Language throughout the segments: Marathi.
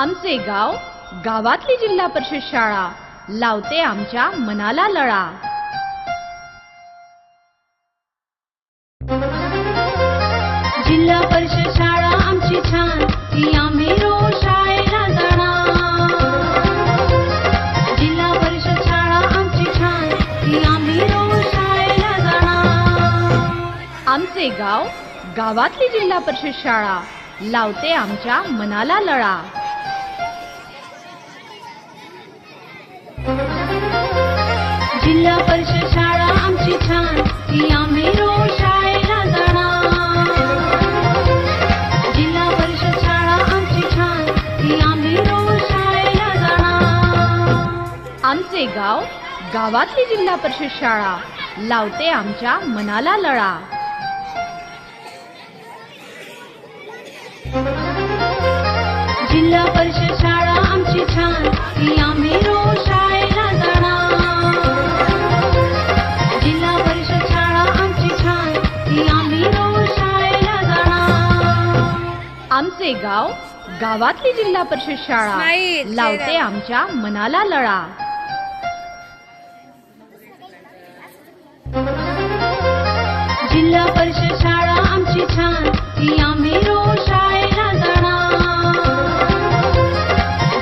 आमचे गाव गावातली जिल्हा परिषद शाळा. लावते आमच्या मनाला लळा. जिल्हा परिषद शाळा आमची छान ती आम्ही रोज शाळेला जाणार. जिल्हा परिषद शाळा आमची छान ती आम्ही रोज शाळेला जाणार. आमचे गाव गावातली जिल्हा परिषद शाळा. लावते आमच्या मनाला लळा. जिल्हा परिषद शाळा आमची छान ती आम्ही रोज शाळेला जाणार. जिल्हा परिषद शाळा आमची छान ती आम्ही रोज शाळेला जाणार. आमचे गाव गावातली जिल्हा परिषद शाळा लावते आमच्या मनाला लळा. जिल्हा परिषद शाळा आमचे गाव गावातली जिल्हा परिषद शाळा. नाही, लावते. आमच्या मनाला लळा. जिल्हा परिषद शाळा आमची छान ती आम्ही रोज शाळेला जाणार.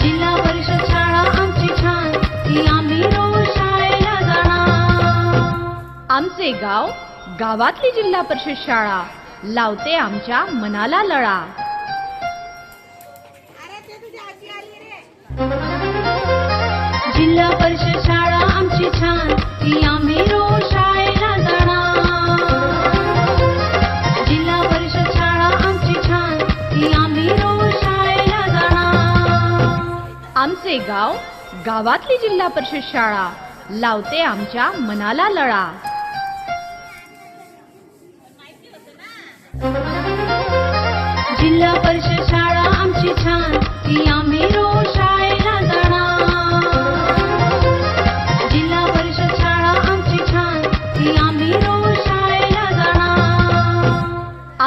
जिल्हा परिषद शाळा आमची छान ती आम्ही रोज शाळेला जाणार. आमचे गाव गावातली जिल्हा परिषद शाळा. लावते आमच्या मनाला लळा. जिल्हा परिषद शाळा आमची छान ती आम्ही रोज शाळेला जाणार. जिल्हा परिषद शाळा आमची छान ती आम्ही रोज शाळेला जाणार. आमचे गाव गावातली जिल्हा परिषद शाळा लावते आमच्या मनाला लळा. जिल्हा परिषद शाळा आमची छान ती आम्ही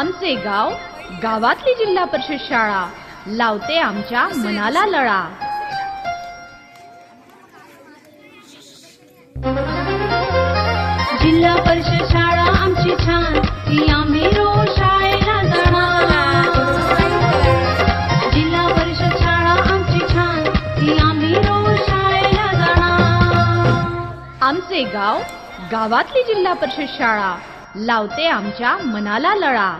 आमचे गाव गावातली जिल्हा परिषद शाळा. लावते आमच्या मनाला लळा. जिल्हा परिषद शाळा आमची छान ती आम्ही रोज शाळेला जाणार. जिल्हा परिषद शाळा आमची छान ती आम्ही रोज शाळेला जाणार. आमचे गाव गावातली जिल्हा परिषद शाळा. लावते आमच्या मनाला लळा.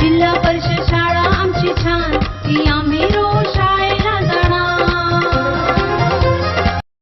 जिल्हा परिषद